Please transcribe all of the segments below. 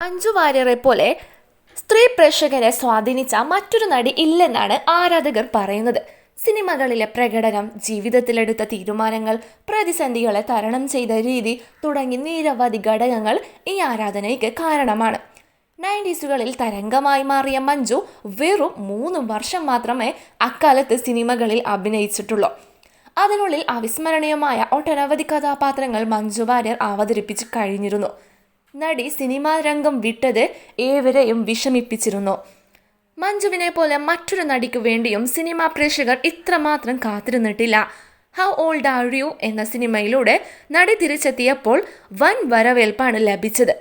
മഞ്ജു വാര്യറെ പോലെ സ്ത്രീ പ്രേക്ഷകരെ സ്വാധീനിച്ച മറ്റൊരു നടി ഇല്ലെന്നാണ് ആരാധകർ പറയുന്നത്. സിനിമകളിലെ പ്രകടനം ജീവിതത്തിലെടുത്ത തീരുമാനങ്ങൾ പ്രതിസന്ധികളെ തരണം ചെയ്ത രീതി തുടങ്ങി നിരവധി ഘടകങ്ങൾ ഈ ആരാധനയ്ക്ക് കാരണമാണ്. നയന്റീസുകളിൽ തരംഗമായി മാറിയ മഞ്ജു വെറും മൂന്ന് വർഷം മാത്രമേ അക്കാലത്ത് സിനിമകളിൽ അഭിനയിച്ചിട്ടുള്ളൂ. അതിനുള്ളിൽ അവിസ്മരണീയമായ ഒട്ടനവധി കഥാപാത്രങ്ങൾ മഞ്ജു വാര്യർ അവതരിപ്പിച്ച് കഴിഞ്ഞിരുന്നു. നടി സിനിമാ രംഗം വിട്ടത് ഏവരെയും വിഷമിപ്പിച്ചിരുന്നു. മഞ്ജുവിനെ പോലെ മറ്റൊരു നടിക്കു വേണ്ടിയും സിനിമാ പ്രേക്ഷകർ ഇത്രമാത്രം കാത്തിരുന്നിട്ടില്ല. ഹൗ ഓൾഡ് ആർ യു എന്ന സിനിമയിലൂടെ നടി തിരിച്ചെത്തിയപ്പോൾ വൻ വരവേൽപ്പാണ് ലഭിച്ചത്.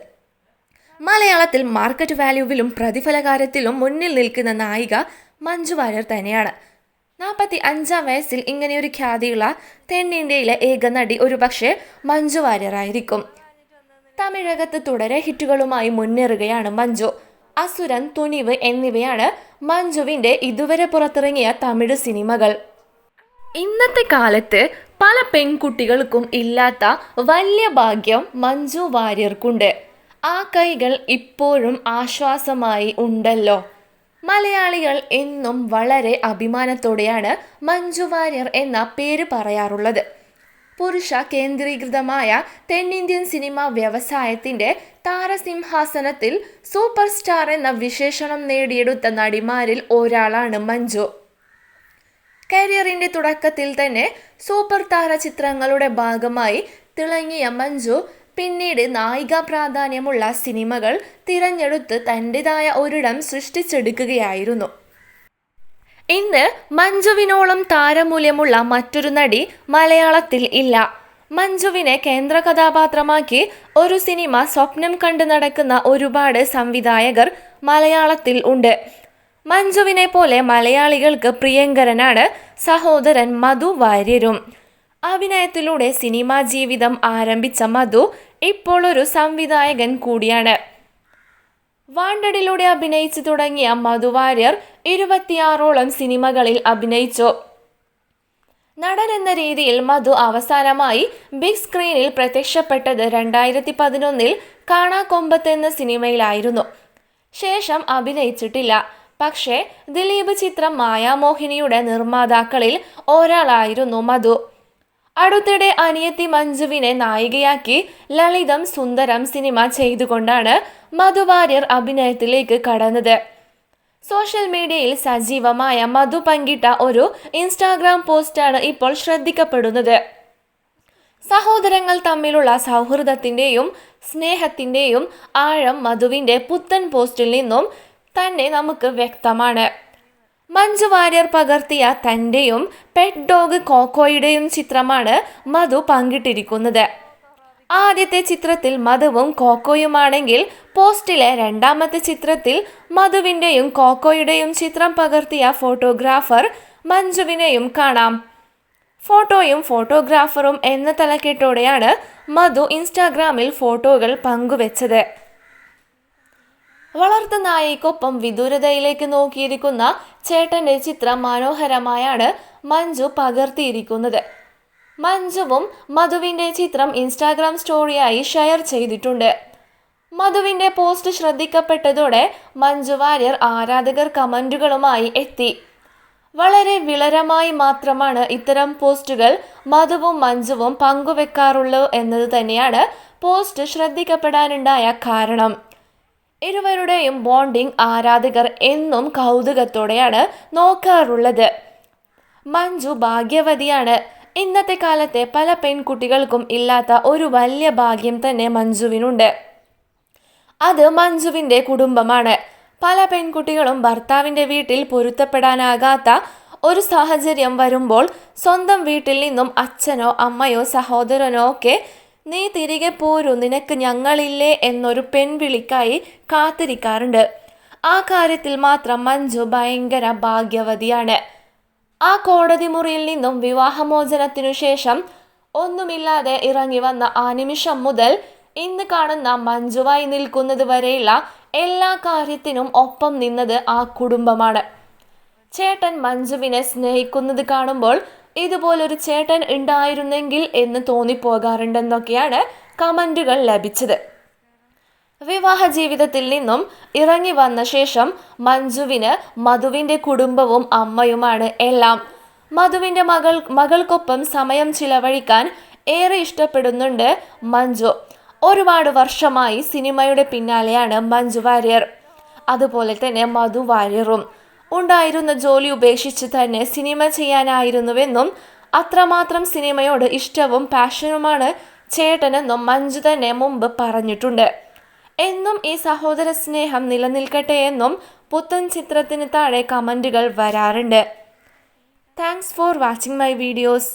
മലയാളത്തിൽ മാർക്കറ്റ് വാല്യൂവിലും പ്രതിഫലകാര്യത്തിലും മുന്നിൽ നിൽക്കുന്ന നായിക മഞ്ജു വാര്യർ തന്നെയാണ്. നാൽപ്പത്തി അഞ്ചാം വയസ്സിൽ ഇങ്ങനെയൊരു ഖ്യാതിയുള്ള തെന്നിന്ത്യയിലെ ഏക നടി ഒരുപക്ഷെ മഞ്ജു വാര്യറായിരിക്കും തമിഴകത്ത് തുടരെ ഹിറ്റുകളുമായി മുന്നേറുകയാണ് മഞ്ജു. അസുരൻ തുണിവ് എന്നിവയാണ് മഞ്ജുവിന്റെ ഇതുവരെ പുറത്തിറങ്ങിയ തമിഴ് സിനിമകൾ. ഇന്നത്തെ കാലത്ത് പല പെൺകുട്ടികൾക്കും ഇല്ലാത്ത വലിയ ഭാഗ്യം മഞ്ജു വാര്യർക്കുണ്ട്. ആ കൈകൾ ഇപ്പോഴും ആശ്വാസമായി ഉണ്ടല്ലോ. മലയാളികൾ എന്നും വളരെ അഭിമാനത്തോടെയാണ് മഞ്ജു വാര്യർ എന്ന പേര് പറയാറുള്ളത്. പുരുഷ കേന്ദ്രീകൃതമായ തെന്നിന്ത്യൻ സിനിമ വ്യവസായത്തിന്റെ താരസിംഹാസനത്തിൽ സൂപ്പർ സ്റ്റാർ എന്ന വിശേഷണം നേടിയെടുത്ത നടിമാരിൽ ഒരാളാണ് മഞ്ജു. കരിയറിന്റെ തുടക്കത്തിൽ തന്നെ സൂപ്പർ താര ചിത്രങ്ങളുടെ ഭാഗമായി തിളങ്ങിയ മഞ്ജു പിന്നീട് നായിക പ്രാധാന്യമുള്ള സിനിമകൾ തിരഞ്ഞെടുത്ത് തന്റെതായ ഒരിടം സൃഷ്ടിച്ചെടുക്കുകയായിരുന്നു. ഇന്ന് മഞ്ജുവിനോളം താരമൂല്യമുള്ള മറ്റൊരു നടി മലയാളത്തിൽ ഇല്ല. മഞ്ജുവിനെ കേന്ദ്ര കഥാപാത്രമാക്കി ഒരു സിനിമ സ്വപ്നം കണ്ടു നടക്കുന്ന ഒരുപാട് സംവിധായകർ മലയാളത്തിൽ ഉണ്ട്. മഞ്ജുവിനെ പോലെ മലയാളികൾക്ക് പ്രിയങ്കരനാണ് സഹോദരൻ മധു വാര്യരും. അഭിനയത്തിലൂടെ സിനിമാ ജീവിതം ആരംഭിച്ച മധു ഇപ്പോൾ ഒരു സംവിധായകൻ കൂടിയാണ്. വാണ്ടഡിലൂടെ അഭിനയിച്ചു തുടങ്ങിയ മധു വാര്യർ ഇരുപത്തിയാറോളം സിനിമകളിൽ അഭിനയിച്ചു. നടൻ എന്ന രീതിയിൽ മധു അവസാനമായി ബിഗ് സ്ക്രീനിൽ പ്രത്യക്ഷപ്പെട്ടത് രണ്ടായിരത്തി പതിനൊന്നിൽ കാണാകൊമ്പത്ത് എന്ന സിനിമയിലായിരുന്നു. ശേഷം അഭിനയിച്ചിട്ടില്ല. പക്ഷേ ദിലീപ് ചിത്രം മായാമോഹിനിയുടെ നിർമ്മാതാക്കളിൽ ഒരാളായിരുന്നു മധു. അടുത്തിടെ അനിയത്തി മഞ്ജുവിനെ നായികയാക്കി ലളിതം സുന്ദരം സിനിമ ചെയ്തുകൊണ്ടാണ് മധു വാര്യർ അഭിനയത്തിലേക്ക് കടന്നത്. സോഷ്യൽ മീഡിയയിൽ സജീവമായ മധു പങ്കിട്ട ഒരു ഇൻസ്റ്റാഗ്രാം പോസ്റ്റാണ് ഇപ്പോൾ ശ്രദ്ധിക്കപ്പെടുന്നത്. സഹോദരങ്ങൾ തമ്മിലുള്ള സൗഹൃദത്തിന്റെയും സ്നേഹത്തിന്റെയും ആഴം മധുവിന്റെ പുത്തൻ പോസ്റ്റിൽ നിന്നും തന്നെ നമുക്ക് വ്യക്തമാണ്. മഞ്ജു വാര്യർ പകർത്തിയ തന്റെയും പെറ്റ് ഡോഗ് കോക്കോയുടെയും ചിത്രമാണ് മധു പങ്കിട്ടിരിക്കുന്നത്. ആദ്യത്തെ ചിത്രത്തിൽ മധുവും കോക്കോയുമാണെങ്കിൽ പോസ്റ്റിലെ രണ്ടാമത്തെ ചിത്രത്തിൽ മധുവിന്റെയും കോക്കോയുടെയും ചിത്രം പകർത്തിയ ഫോട്ടോഗ്രാഫർ മഞ്ജുവിനെയും കാണാം. ഫോട്ടോയും ഫോട്ടോഗ്രാഫറും എന്ന തലക്കെട്ടോടെയാണ് മധു ഇൻസ്റ്റാഗ്രാമിൽ ഫോട്ടോകൾ പങ്കുവച്ചത്. വളർത്തു നായയ്ക്കൊപ്പം വിദൂരതയിലേക്ക് നോക്കിയിരിക്കുന്ന ചേട്ടന്റെ ചിത്രം മനോഹരമായാണ് മഞ്ജു പകർത്തിയിരിക്കുന്നത്. മഞ്ജുവും മധുവിന്റെ ചിത്രം ഇൻസ്റ്റാഗ്രാം സ്റ്റോറിയായി ഷെയർ ചെയ്തിട്ടുണ്ട്. മധുവിന്റെ പോസ്റ്റ് ശ്രദ്ധിക്കപ്പെട്ടതോടെ മഞ്ജു വാര്യർ ആരാധകർ കമന്റുകളുമായി എത്തി. വളരെ വിളരമായി മാത്രമാണ് ഇത്തരം പോസ്റ്റുകൾ മധുവും മഞ്ജുവും പങ്കുവെക്കാറുള്ളൂ എന്നത് തന്നെയാണ് പോസ്റ്റ് ശ്രദ്ധിക്കപ്പെടാനുണ്ടായ കാരണം. ഇരുവരുടെയും ബോണ്ടിംഗ് ആരാധകർ എന്നും കൗതുകത്തോടെയാണ് നോക്കാറുള്ളത്. മഞ്ജു ഭാഗ്യവതിയാണ്. ഇന്നത്തെ കാലത്തെ പല പെൺകുട്ടികൾക്കും ഇല്ലാത്ത ഒരു വലിയ ഭാഗ്യം തന്നെ മഞ്ജുവിനുണ്ട്. അത് മഞ്ജുവിന്റെ കുടുംബമാണ്. പല പെൺകുട്ടികളും ഭർത്താവിന്റെ വീട്ടിൽ പൊരുത്തപ്പെടാനാകാത്ത ഒരു സാഹചര്യം വരുമ്പോൾ സ്വന്തം വീട്ടിൽ നിന്നും അച്ഛനോ അമ്മയോ സഹോദരനോ ഒക്കെ നീ തിരികെ പോരൂ നിനക്ക് ഞങ്ങളില്ലേ എന്നൊരു പെൺവിളിക്കായി കാത്തിരിക്കാറുണ്ട്. ആ കാര്യത്തിൽ മാത്രം മഞ്ജു ഭയങ്കര ഭാഗ്യവതിയാണ്. ആ കോടതി മുറിയിൽ നിന്നും വിവാഹമോചനത്തിനു ശേഷം ഒന്നുമില്ലാതെ ഇറങ്ങി വന്ന ആ നിമിഷം മുതൽ ഇന്ന് കാണുന്ന മഞ്ജുവായി നിൽക്കുന്നത് വരെയുള്ള എല്ലാ കാര്യത്തിനും ഒപ്പം നിന്നത് ആ കുടുംബമാണ്. ചേട്ടൻ മഞ്ജുവിനെ സ്നേഹിക്കുന്നത് കാണുമ്പോൾ ഇതുപോലൊരു ചേട്ടൻ ഉണ്ടായിരുന്നെങ്കിൽ എന്ന് തോന്നിപ്പോകാറുണ്ടെന്നൊക്കെയാണ് കമന്റുകൾ ലഭിച്ചത്. വിവാഹ ജീവിതത്തിൽ നിന്നും ഇറങ്ങി വന്ന ശേഷം മഞ്ജുവിന് മധുവിന്റെ കുടുംബവും അമ്മയുമാണ് എല്ലാം. മധുവിന്റെ മകൾ മകൾക്കൊപ്പം സമയം ചിലവഴിക്കാൻ ഏറെ ഇഷ്ടപ്പെടുന്നുണ്ട് മഞ്ജു. ഒരുപാട് വർഷമായി സിനിമയുടെ പിന്നാലെയാണ് മഞ്ജു വാര്യർ. അതുപോലെ തന്നെ മധു വാര്യറും. ഉണ്ടായിരുന്ന ജോലി ഉപേക്ഷിച്ച് തന്നെ സിനിമ ചെയ്യാനായിരുന്നുവെന്നും അത്രമാത്രം സിനിമയോട് ഇഷ്ടവും പാഷനുമാണ് ചേട്ടനെന്നും മഞ്ജു തന്നെ മുമ്പ് പറഞ്ഞിട്ടുണ്ട്. എന്നും ഈ സഹോദര സ്നേഹം നിലനിൽക്കട്ടെ എന്നും പുത്തൻ ചിത്രത്തിന് താഴെ കമന്റുകൾ വരാറുണ്ട്. Thanks for watching my videos.